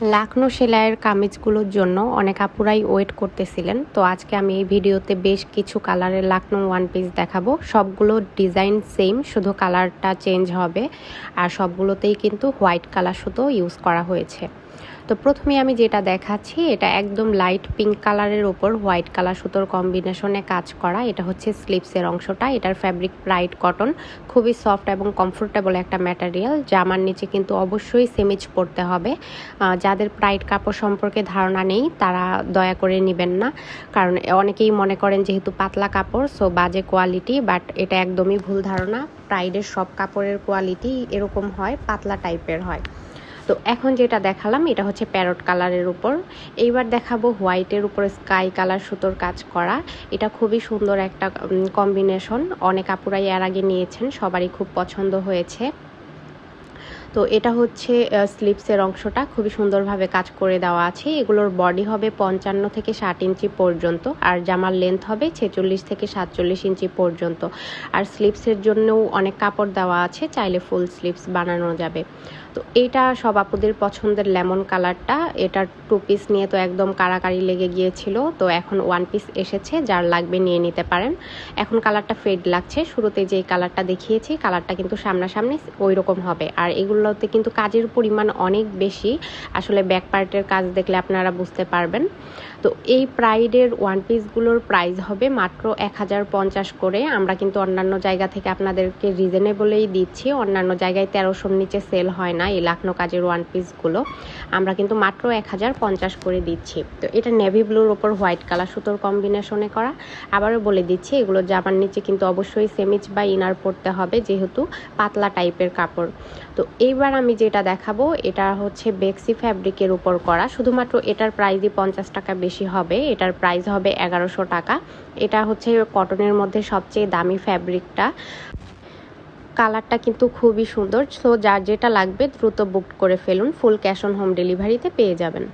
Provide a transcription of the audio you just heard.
লাখনো সেলাইয়ের কামিজগুলোর জন্য অনেক আপুরাই ওয়েট করতেছিলেন। তো আজকে আমি এই ভিডিওতে বেশ কিছু কালারের লাখনো ওয়ান পিস দেখাবো। সবগুলো ডিজাইন সেম শুধু কালারটা চেঞ্জ হবে। আর সবগুলোতেই কিন্তু হোয়াইট কালার সুতো ইউজ করা হয়েছে। তো প্রথমে আমি যেটা দেখাচ্ছি, এটা একদম লাইট পিঙ্ক কালারের ওপর হোয়াইট কালার সুতোর কম্বিনেশনে কাজ করা। এটা হচ্ছে স্লিপসের অংশটা। এটার ফ্যাব্রিক ব্রাইট কটন খুবই সফট এবং কমফোর্টেবল একটা ম্যাটেরিয়াল জামার নিচে কিন্তু অবশ্যই সেমিজ পরতে হবে। যাদের প্রাইড কাপড় সম্পর্কে ধারণা নেই, তারা দয়া করে নেবেন না। কারণ অনেকেই মনে করেন যেহেতু পাতলা কাপড় সো বাজে কোয়ালিটি বাট এটা একদমই ভুল ধারণা। প্রাইডের সব কাপড়ের কোয়ালিটি এরকম হয়, পাতলা টাইপের হয়। তো এখন যেটা দেখালাম, এটা হচ্ছে প্যারট কালারের উপর। এইবার দেখাবো হোয়াইটের উপর স্কাই কালার সুতোর কাজ করা। এটা খুবই সুন্দর একটা কম্বিনেশন অনেক আপুরাই এর আগে নিয়েছেন, সবারই খুব পছন্দ হয়েছে। তো এটা হচ্ছে স্লিপসের অংশটা। খুবই সুন্দরভাবে কাজ করে দেওয়া আছে। এগুলোর বডি হবে পঞ্চান্ন থেকে ষাট ইঞ্চি পর্যন্ত, আর জামার লেন্থ হবে ছেচল্লিশ থেকে সাতচল্লিশ ইঞ্চি পর্যন্ত। আর স্লিপসের জন্যও অনেক কাপড় দেওয়া আছে, চাইলে ফুল স্লিপস বানানো যাবে। তো এইটা সব আপুদের পছন্দের লেমন কালারটা। এটার টু পিস নিয়ে তো একদম কারাকারি লেগে গিয়েছিল। তো এখন ওয়ান পিস এসেছে, যার লাগবে নিয়ে নিতে পারেন। এখন কালারটা ফেড লাগছে। শুরুতে যেই কালারটা দেখিয়েছি, কালারটা কিন্তু সামনাসামনি ওই রকম হবে। আর এগুলোতে কিন্তু কাজের পরিমাণ অনেক বেশি। আসলে ব্যাক পার্টের কাজ দেখলে আপনারা বুঝতে পারবেন। তো এই প্রাইডের ওয়ান পিসগুলোর প্রাইস হবে মাত্র এক হাজার পঞ্চাশ করে। আমরা কিন্তু অন্যান্য জায়গা থেকে আপনাদেরকে রিজনেবলেই দিচ্ছি। অন্যান্য জায়গায় তেরোশোর নিচে সেল হয় না, এই লাখনো কাজের ওয়ান পিসগুলো আমরা কিন্তু মাত্র এক হাজার পঞ্চাশ করে দিচ্ছি। তো এটা নেভি ব্লুর ওপর হোয়াইট কালার সুতোর কম্বিনেশনে করা। আবারও বলে দিচ্ছি, এগুলো জামার নিচে কিন্তু অবশ্যই সেমিজ বা ইনার পরতে হবে, যেহেতু পাতলা টাইপের কাপড়। তো এইবার আমি যেটা দেখাবো, এটা হচ্ছে বেক্সি ফ্যাব্রিকের উপর করা। শুধুমাত্র এটার প্রাইসই পঞ্চাশ টাকা বেশি হবে। এটার প্রাইস হবে এগারোশো টাকা। এটা হচ্ছে কটনের মধ্যে সবচেয়ে দামি ফ্যাব্রিকটা কালারটা কিন্তু খুবই সুন্দর। সো যার যেটা লাগবে, দ্রুত বুক করে ফেলুন। ফুল ক্যাশ অন হোম ডেলিভারিতে পেয়ে যাবেন।